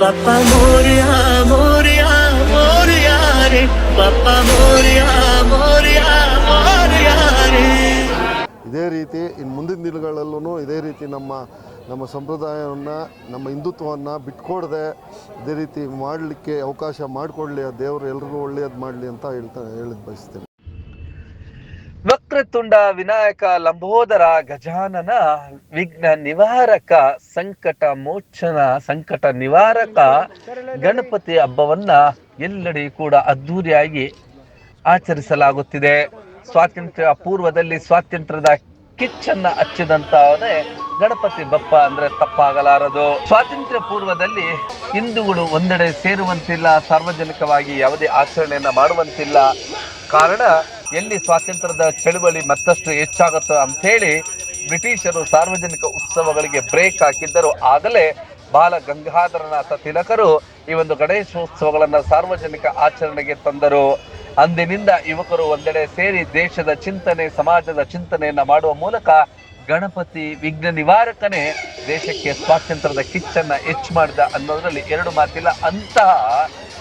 Papa Moria, Moria, Moria re. Papa Moria, Moria, Moria re. ಇದೇ ರೀತಿ ಇನ್ನು ಮುಂದಿನ ದಿನಗಳಲ್ಲೂ ಇದೇ ರೀತಿ ನಮ್ಮ ನಮ್ಮ ಸಂಪ್ರದಾಯವನ್ನು ನಮ್ಮ ಹಿಂದುತ್ವವನ್ನು ಬಿಟ್ಕೊಡದೆ ಇದೇ ರೀತಿ ಮಾಡಲಿಕ್ಕೆ ಅವಕಾಶ ಮಾಡಿಕೊಡ್ಲಿ ಆ ದೇವರು ಎಲ್ರಿಗೂ ಒಳ್ಳೆಯದು ಮಾಡಲಿ ಅಂತ ಹೇಳ್ತಾ ಹೇಳಿದ್ ಬಯಸ್ತೇನೆ ವಕ್ರತುಂಡ ವಿನಾಯಕ ಲಂಬೋದರ ಗಜಾನನ ವಿಘ್ನ ನಿವಾರಕ ಸಂಕಟ ಮೋಚನ ಸಂಕಟ ನಿವಾರಕ ಗಣಪತಿ ಹಬ್ಬವನ್ನ ಎಲ್ಲೆಡೆ ಕೂಡ ಅದ್ಧೂರಿಯಾಗಿ ಆಚರಿಸಲಾಗುತ್ತಿದೆ. ಸ್ವಾತಂತ್ರ್ಯ ಪೂರ್ವದಲ್ಲಿ ಸ್ವಾತಂತ್ರ್ಯದ ಕಿಚ್ಚನ್ನ ಹಚ್ಚಿದಂತವನೇ ಗಣಪತಿ ಬಪ್ಪ ಅಂದ್ರೆ ತಪ್ಪಾಗಲಾರದು. ಸ್ವಾತಂತ್ರ್ಯ ಪೂರ್ವದಲ್ಲಿ ಹಿಂದೂಗಳು ಒಂದೆಡೆ ಸೇರುವಂತಿಲ್ಲ, ಸಾರ್ವಜನಿಕವಾಗಿ ಯಾವುದೇ ಆಚರಣೆಯನ್ನ ಮಾಡುವಂತಿಲ್ಲ. ಕಾರಣ ಎಲ್ಲಿ ಸ್ವಾತಂತ್ರ್ಯದ ಚಳುವಳಿ ಮತ್ತಷ್ಟು ಹೆಚ್ಚಾಗುತ್ತೋ ಅಂಥೇಳಿ ಬ್ರಿಟಿಷರು ಸಾರ್ವಜನಿಕ ಉತ್ಸವಗಳಿಗೆ ಬ್ರೇಕ್ ಹಾಕಿದ್ದರು. ಆಗಲೇ ಬಾಲ ಗಂಗಾಧರನಾಥ ತಿಲಕರು ಈ ಒಂದು ಗಣೇಶೋತ್ಸವಗಳನ್ನು ಸಾರ್ವಜನಿಕ ಆಚರಣೆಗೆ ತಂದರು. ಅಂದಿನಿಂದ ಯುವಕರು ಒಂದೆಡೆ ಸೇರಿ ದೇಶದ ಚಿಂತನೆ, ಸಮಾಜದ ಚಿಂತನೆಯನ್ನು ಮಾಡುವ ಮೂಲಕ ಗಣಪತಿ ವಿಘ್ನ ನಿವಾರಕನೇ ದೇಶಕ್ಕೆ ಸ್ವಾತಂತ್ರ್ಯದ ಕಿಚ್ಚನ್ನ ಹೆಚ್ಚು ಮಾಡಿದ ಅನ್ನೋದ್ರಲ್ಲಿ ಎರಡು ಮಾತಿಲ್ಲ. ಅಂತಹ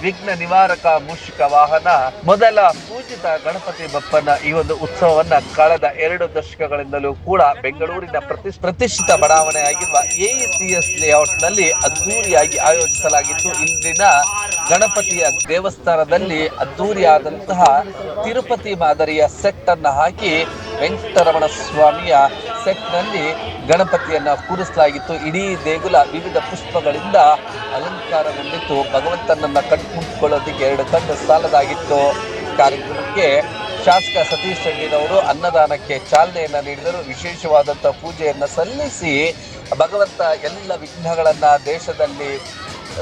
ವಿಘ್ನ ನಿವಾರಕ ಮೂಷಿಕ ವಾಹನ ಮೊದಲ ಪೂಜಿತ ಗಣಪತಿ ಬಪ್ಪನ ಈ ಒಂದು ಉತ್ಸವವನ್ನ ಕಳೆದ ಎರಡು ದಶಕಗಳಿಂದಲೂ ಕೂಡ ಬೆಂಗಳೂರಿನ ಪ್ರತಿ, ಪ್ರತಿಷ್ಠಿತ ಬಡಾವಣೆ ಆಗಿರುವ ಎಇಸಿಎಸ್ ಲೇಔಟ್ನಲ್ಲಿ ಅದ್ದೂರಿಯಾಗಿ ಆಯೋಜಿಸಲಾಗಿತ್ತು ಇಲ್ಲಿನ ಗಣಪತಿಯ ದೇವಸ್ಥಾನದಲ್ಲಿ ಅದ್ದೂರಿಯಾದಂತಹ ತಿರುಪತಿ ಮಾದರಿಯ ಸೆಟ್ ಅನ್ನ ಹಾಕಿ ವೆಂಕಟರಮಣ ಸ್ವಾಮಿಯ ಸೆಟ್ ಗಣಪತಿಯನ್ನು ಕೂರಿಸಲಾಗಿತ್ತು. ಇಡೀ ದೇಗುಲ ವಿವಿಧ ಪುಷ್ಪಗಳಿಂದ ಅಲಂಕಾರಗೊಂಡಿತ್ತು. ಭಗವಂತನನ್ನ ಕಣ್ಮುಂದ್ಕೊಳ್ಳೋದಕ್ಕೆ ಎರಡು ಕಣ್ಣು ಸಾಲದಾಗಿತ್ತು. ಕಾರ್ಯಕ್ರಮಕ್ಕೆ ಶಾಸಕ ಸತೀಶ್ ಅವರು ಅನ್ನದಾನಕ್ಕೆ ಚಾಲನೆಯನ್ನ ನೀಡಿದರು. ವಿಶೇಷವಾದಂಥ ಪೂಜೆಯನ್ನು ಸಲ್ಲಿಸಿ ಭಗವಂತ ಎಲ್ಲ ವಿಘ್ನಗಳನ್ನ ದೇಶದಲ್ಲಿ,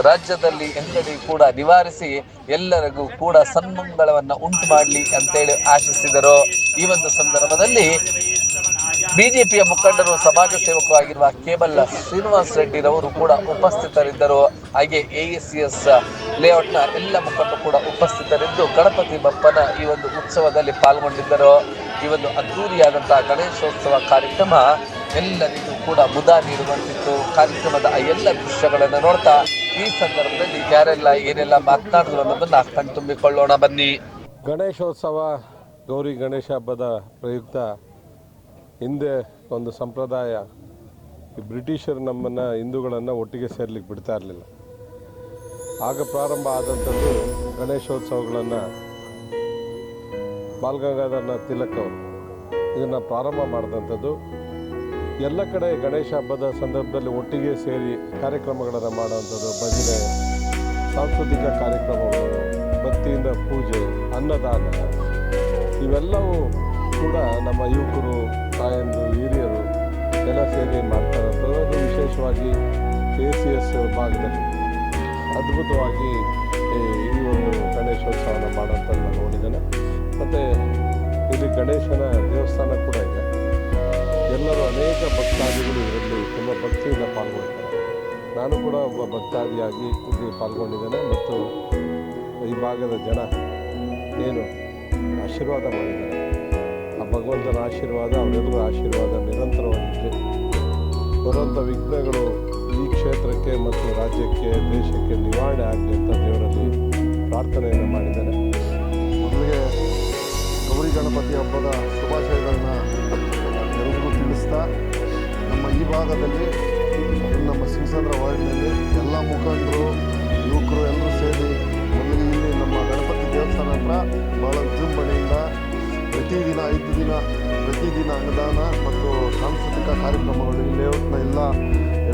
ರಾಜ್ಯದಲ್ಲಿ ಎಲ್ಲೆಡೆ ಕೂಡ ನಿವಾರಿಸಿ ಎಲ್ಲರಿಗೂ ಕೂಡ ಸನ್ಮಂಗಳವನ್ನು ಉಂಟು ಮಾಡಲಿ ಅಂತೇಳಿ ಆಶಿಸಿದರು. ಈ ಒಂದು ಸಂದರ್ಭದಲ್ಲಿ ಬಿಜೆಪಿಯ ಮುಖಂಡರು ಸಮಾಜ ಸೇವಕರು ಆಗಿರುವ ಕೇಬಲ್ ಶ್ರೀನಿವಾಸ್ ರೆಡ್ಡಿರವರು ಕೂಡ ಉಪಸ್ಥಿತರಿದ್ದರು. ಹಾಗೆ ಎಇಸಿಎಸ್ ಲೇಔಟ್ನ ಎಲ್ಲ ಮುಖಂಡರು ಕೂಡ ಉಪಸ್ಥಿತರಿದ್ದು ಗಣಪತಿ ಬಪ್ಪನ ಈ ಒಂದು ಉತ್ಸವದಲ್ಲಿ ಪಾಲ್ಗೊಂಡಿದ್ದರು. ಈ ಒಂದು ಅದ್ದೂರಿಯಾದಂತಹ ಗಣೇಶೋತ್ಸವ ಕಾರ್ಯಕ್ರಮ ಎಲ್ಲರಿಗೂ ಕೂಡ ಮುದ ನೀಡುವಂತಿತ್ತು. ಕಾರ್ಯಕ್ರಮದ ಎಲ್ಲ ದೃಶ್ಯಗಳನ್ನು ನೋಡ್ತಾ ಈ ಸಂದರ್ಭದಲ್ಲಿ ಯಾರೆಲ್ಲ ಏನೆಲ್ಲ ಮಾತನಾಡಿದ್ರು ಅನ್ನೋದನ್ನ ಕಣ್ತುಂಬಿಕೊಳ್ಳೋಣ ಬನ್ನಿ. ಗಣೇಶೋತ್ಸವ ಗೌರಿ ಗಣೇಶ ಹಬ್ಬದ ಪ್ರಯುಕ್ತ ಹಿಂದೆ ಒಂದು ಸಂಪ್ರದಾಯ ಬ್ರಿಟಿಷರು ನಮ್ಮನ್ನು ಹಿಂದೂಗಳನ್ನು ಒಟ್ಟಿಗೆ ಸೇರ್ಲಿಕ್ಕೆ ಬಿಡ್ತಾ ಇರಲಿಲ್ಲ. ಆಗ ಪ್ರಾರಂಭ ಆದಂಥದ್ದು ಗಣೇಶೋತ್ಸವಗಳನ್ನು ಬಾಲಗಂಗಾಧರನಾಥ್ ತಿಲಕ್ ಅವರು ಇದನ್ನು ಪ್ರಾರಂಭ ಮಾಡಿದಂಥದ್ದು. ಎಲ್ಲ ಕಡೆ ಗಣೇಶ ಹಬ್ಬದ ಸಂದರ್ಭದಲ್ಲಿ ಒಟ್ಟಿಗೆ ಸೇರಿ ಕಾರ್ಯಕ್ರಮಗಳನ್ನು ಮಾಡುವಂಥದ್ದು ಭಜನೆ, ಸಾಂಸ್ಕೃತಿಕ ಕಾರ್ಯಕ್ರಮಗಳು, ಭಕ್ತಿಯಿಂದ ಪೂಜೆ, ಅನ್ನದಾನ, ಇವೆಲ್ಲವೂ ಕೂಡ ನಮ್ಮ ಯುವಕರು ತಾಯಂದು ಹಿರಿಯರು ಎಲ್ಲ ಸೇರಿ ಮಾಡ್ತಾರೆ. ಅದು ವಿಶೇಷವಾಗಿ ಕೆ ಸಿ ಎಸ್ ಭಾಗದಲ್ಲಿ ಅದ್ಭುತವಾಗಿ ಈ ಒಂದು ಗಣೇಶೋತ್ಸವನ ನಾನು ನೋಡಿದ್ದೇನೆ. ಮತ್ತು ಇಲ್ಲಿ ಗಣೇಶನ ದೇವಸ್ಥಾನ ಕೂಡ ಇದೆ. ಎಲ್ಲರೂ ಅನೇಕ ಭಕ್ತಾದಿಗಳು ಇದರಲ್ಲಿ ತುಂಬ ಭಕ್ತಿಯಿಂದ ಪಾಲ್ಗೊಳ್ತಾರೆ. ನಾನು ಕೂಡ ಒಬ್ಬ ಭಕ್ತಾದಿಯಾಗಿ ಇಲ್ಲಿ ಪಾಲ್ಗೊಂಡಿದ್ದೇನೆ ಮತ್ತು ಈ ಭಾಗದ ಜನ ಏನು ಆಶೀರ್ವಾದ ಮಾಡಿದ್ದಾರೆ. ಆಶೀರ್ವಾದ ಅವರೆಲ್ಲರ ಆಶೀರ್ವಾದ ನಿರಂತರವಾಗಿದೆ ಬರುವಂಥ ವಿಘ್ನಗಳು ಈ ಕ್ಷೇತ್ರಕ್ಕೆ ಮತ್ತು ರಾಜ್ಯಕ್ಕೆ, ದೇಶಕ್ಕೆ ನಿವಾರಣೆ ಆಗಲಿ ಅಂತ ದೇವರಲ್ಲಿ ಪ್ರಾರ್ಥನೆಯನ್ನು ಮಾಡಿದ್ದಾರೆ. ಮೊದಲಿಗೆ ಗೌರಿ ಗಣಪತಿ ಹಬ್ಬದ ಶುಭಾಶಯಗಳನ್ನು ಎಲ್ಲರಿಗೂ ತಿಳಿಸ್ತಾ ನಮ್ಮ ಈ ಭಾಗದಲ್ಲಿ ನಮ್ಮ ಸಿಂಗಸಂದ್ರ ವಾರ್ಡ್ನಲ್ಲಿ ಎಲ್ಲ ಮುಖಂಡರು, ಯುವಕರು ಎಲ್ಲರೂ ಸೇರಿ ಮೊದಲಿಗೆ ಇಲ್ಲಿ ನಮ್ಮ ಗಣಪತಿ ದೇವಸ್ಥಾನ ಹತ್ರ ಭಾಳ ವಿಜೃಂಭಣೆಯಿಂದ ಪ್ರತಿದಿನ ಐದು ದಿನ ಪ್ರತಿದಿನ ಅನ್ನದಾನ ಮತ್ತು ಸಾಂಸ್ಕೃತಿಕ ಕಾರ್ಯಕ್ರಮಗಳು ಲೇಔಟ್ನ ಎಲ್ಲ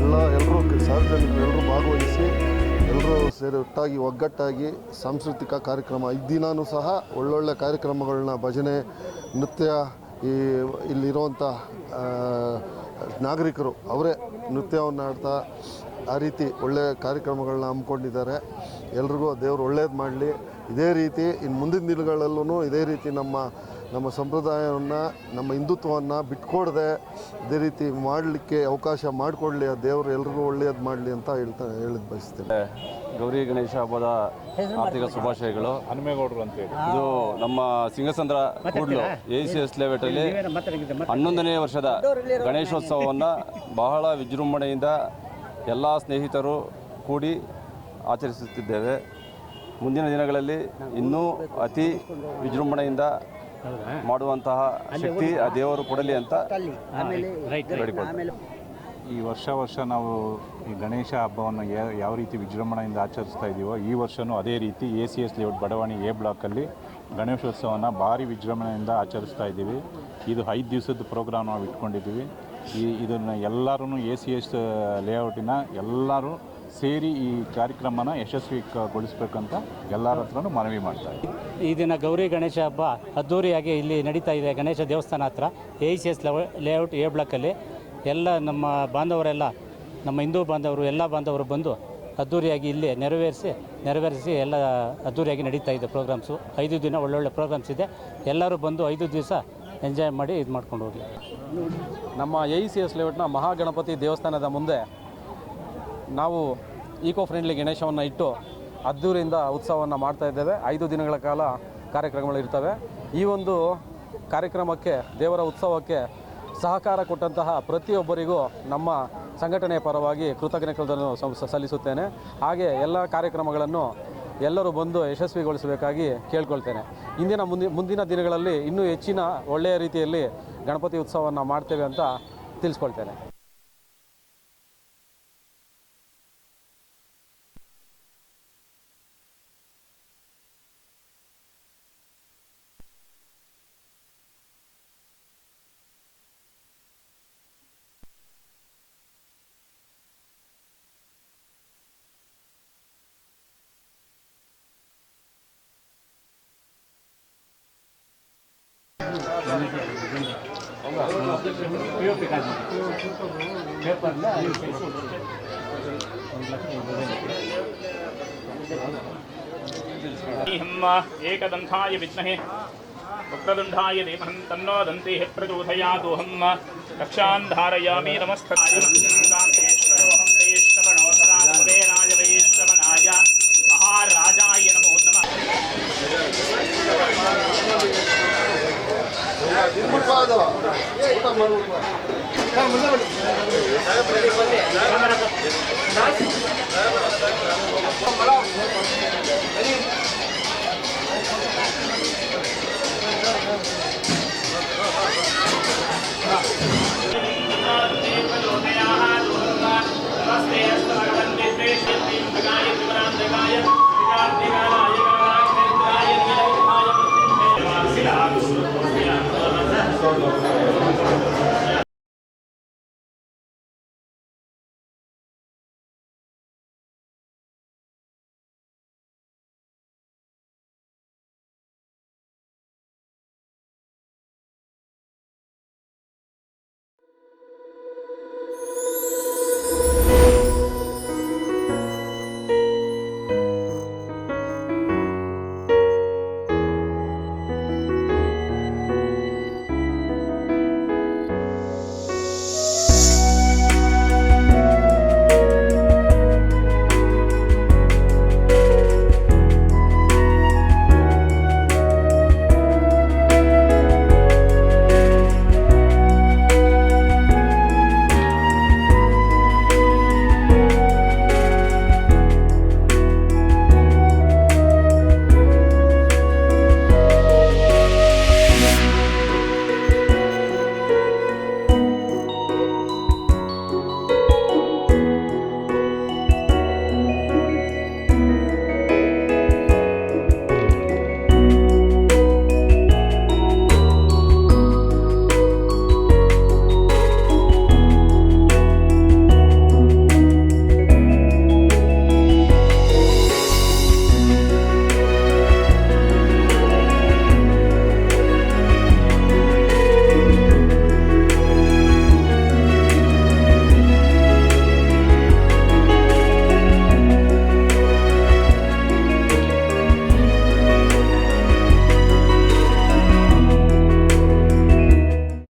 ಎಲ್ಲ ಎಲ್ಲರೂ ಸಾರ್ವಜನಿಕರು ಎಲ್ಲರೂ ಭಾಗವಹಿಸಿ ಎಲ್ಲರೂ ಸೇರಿ ಒಟ್ಟಾಗಿ, ಒಗ್ಗಟ್ಟಾಗಿ ಸಾಂಸ್ಕೃತಿಕ ಕಾರ್ಯಕ್ರಮ. ಐದು ದಿನವೂ ಸಹ ಒಳ್ಳೊಳ್ಳೆ ಕಾರ್ಯಕ್ರಮಗಳನ್ನ ಭಜನೆ, ನೃತ್ಯ, ಈ ಇಲ್ಲಿರುವಂಥ ನಾಗರಿಕರು ಅವರೇ ನೃತ್ಯವನ್ನು ಆಡ್ತಾ ಆ ರೀತಿ ಒಳ್ಳೆಯ ಕಾರ್ಯಕ್ರಮಗಳನ್ನ ಹಮ್ಮಿಕೊಂಡಿದ್ದಾರೆ. ಎಲ್ರಿಗೂ ದೇವರು ಒಳ್ಳೇದು ಮಾಡಲಿ. ಇದೇ ರೀತಿ ಇನ್ನು ಮುಂದಿನ ದಿನಗಳಲ್ಲೂ ಇದೇ ರೀತಿ ನಮ್ಮ ನಮ್ಮ ಸಂಪ್ರದಾಯವನ್ನು ನಮ್ಮ ಹಿಂದುತ್ವವನ್ನು ಬಿಟ್ಕೊಡದೆ ಇದೇ ರೀತಿ ಮಾಡಲಿಕ್ಕೆ ಅವಕಾಶ ಮಾಡಿಕೊಡ್ಲಿ. ಆ ದೇವರು ಎಲ್ರಿಗೂ ಒಳ್ಳೆಯದು ಮಾಡಲಿ ಅಂತ ಹೇಳ್ತಾ ಹೇಳಿದ್ ಬಯಸ್ತೇನೆ. ಗೌರಿ ಗಣೇಶ ಹಬ್ಬದ ಆರ್ಥಿಕ ಶುಭಾಶಯಗಳು. ಹನುಮೇಗೌಡರು ಅಂತೇಳಿ ಇದು ನಮ್ಮ Singasandra Kudlu A C S ಲೇಔಟಲ್ಲಿ ಹನ್ನೊಂದನೇ ವರ್ಷದ ಗಣೇಶೋತ್ಸವವನ್ನು ಬಹಳ ವಿಜೃಂಭಣೆಯಿಂದ ಎಲ್ಲ ಸ್ನೇಹಿತರು ಕೂಡಿ ಆಚರಿಸುತ್ತಿದ್ದೇವೆ. ಮುಂದಿನ ದಿನಗಳಲ್ಲಿ ಇನ್ನೂ ಅತಿ ವಿಜೃಂಭಣೆಯಿಂದ ಮಾಡುವಂತಹ ಶಕ್ತಿ ಆ ದೇವರು ಕೊಡಲಿ ಅಂತ ಈ ವರ್ಷ ವರ್ಷ ನಾವು ಈ ಗಣೇಶ ಹಬ್ಬವನ್ನು ಯಾವ ರೀತಿ ವಿಜೃಂಭಣೆಯಿಂದ ಆಚರಿಸ್ತಾ ಇದ್ದೀವೋ ಈ ವರ್ಷವೂ ಅದೇ ರೀತಿ ಎ ಸಿ ಎಸ್ ಲೇಔಟ್ ಬಡವಾಣಿ ಎ ಬ್ಲಾಕಲ್ಲಿ ಗಣೇಶೋತ್ಸವನ ಭಾರಿ ವಿಜೃಂಭಣೆಯಿಂದ ಆಚರಿಸ್ತಾ ಇದ್ದೀವಿ ಇದು ಐದು ದಿವಸದ ಪ್ರೋಗ್ರಾಮ್ ನಾವು ಇಟ್ಕೊಂಡಿದ್ದೀವಿ. ಈ ಇದನ್ನು ಎಲ್ಲರೂ ಎ ಸಿ ಎಸ್ ಲೇಔಟಿನ ಎಲ್ಲರೂ ಸೇರಿ ಈ ಕಾರ್ಯಕ್ರಮನ ಯಶಸ್ವಿಗೊಳಿಸ್ಬೇಕಂತ ಎಲ್ಲರ ಹತ್ರನೂ ಮನವಿ ಮಾಡ್ತಾ ಇದ್ದೀವಿ ಈ ದಿನ ಗೌರಿ ಗಣೇಶ ಹಬ್ಬ ಅದ್ದೂರಿಯಾಗಿ ಇಲ್ಲಿ ನಡೀತಾ ಇದೆ ಗಣೇಶ ದೇವಸ್ಥಾನ ಹತ್ರ. A C S layout A ಬ್ಲಾಕಲ್ಲಿ ಎಲ್ಲ ನಮ್ಮ ಬಾಂಧವರೆಲ್ಲ, ನಮ್ಮ ಹಿಂದೂ ಬಾಂಧವರು, ಎಲ್ಲ ಬಾಂಧವರು ಬಂದು ಅದ್ಧೂರಿಯಾಗಿ ಇಲ್ಲಿ ನೆರವೇರಿಸಿ ನೆರವೇರಿಸಿ ಎಲ್ಲ ಅದ್ದೂರಿಯಾಗಿ ನಡೀತಾ ಇದೆ ಪ್ರೋಗ್ರಾಮ್ಸು ಐದು ದಿನ ಒಳ್ಳೊಳ್ಳೆ ಪ್ರೋಗ್ರಾಮ್ಸ್ ಇದೆ. ಎಲ್ಲರೂ ಬಂದು ಐದು ದಿವಸ ಎಂಜಾಯ್ ಮಾಡಿ ಇದು ಮಾಡ್ಕೊಂಡು ಹೋಗಿ. ನಮ್ಮ ಎ ಸಿ ಎಸ್ ಲೇಔಟ್ನ ಮಹಾಗಣಪತಿ ದೇವಸ್ಥಾನದ ಮುಂದೆ ನಾವು ಈಕೋ ಫ್ರೆಂಡ್ಲಿ ಗಣೇಶವನ್ನು ಇಟ್ಟು ಅದ್ದೂರಿಯಿಂದ ಉತ್ಸವವನ್ನು ಮಾಡ್ತಾ ಇದ್ದೇವೆ. ಐದು ದಿನಗಳ ಕಾಲ ಕಾರ್ಯಕ್ರಮಗಳು ಇರ್ತವೆ. ಈ ಒಂದು ಕಾರ್ಯಕ್ರಮಕ್ಕೆ, ದೇವರ ಉತ್ಸವಕ್ಕೆ ಸಹಕಾರ ಕೊಟ್ಟಂತಹ ಪ್ರತಿಯೊಬ್ಬರಿಗೂ ನಮ್ಮ ಸಂಘಟನೆಯ ಪರವಾಗಿ ಕೃತಜ್ಞತೆಗಳನ್ನು ಸಲ್ಲಿಸುತ್ತೇನೆ. ಹಾಗೆ ಎಲ್ಲ ಕಾರ್ಯಕ್ರಮಗಳನ್ನು ಎಲ್ಲರೂ ಬಂದು ಯಶಸ್ವಿಗೊಳಿಸಬೇಕಾಗಿ ಕೇಳ್ಕೊಳ್ತೇನೆ. ಇಂದಿನ ಮುಂದಿನ ಮುಂದಿನ ದಿನಗಳಲ್ಲಿ ಇನ್ನೂ ಹೆಚ್ಚಿನ ಒಳ್ಳೆಯ ರೀತಿಯಲ್ಲಿ ಗಣಪತಿ ಉತ್ಸವವನ್ನು ಮಾಡ್ತೇವೆ ಅಂತ ತಿಳಿಸ್ಕೊಳ್ತೇನೆ. एकदंथाय विद्महे वक्रदुण्डाय देवहं तन्नो दन्तेः प्रचोदयादोऽहं रक्षान् धारयामि नमस्कार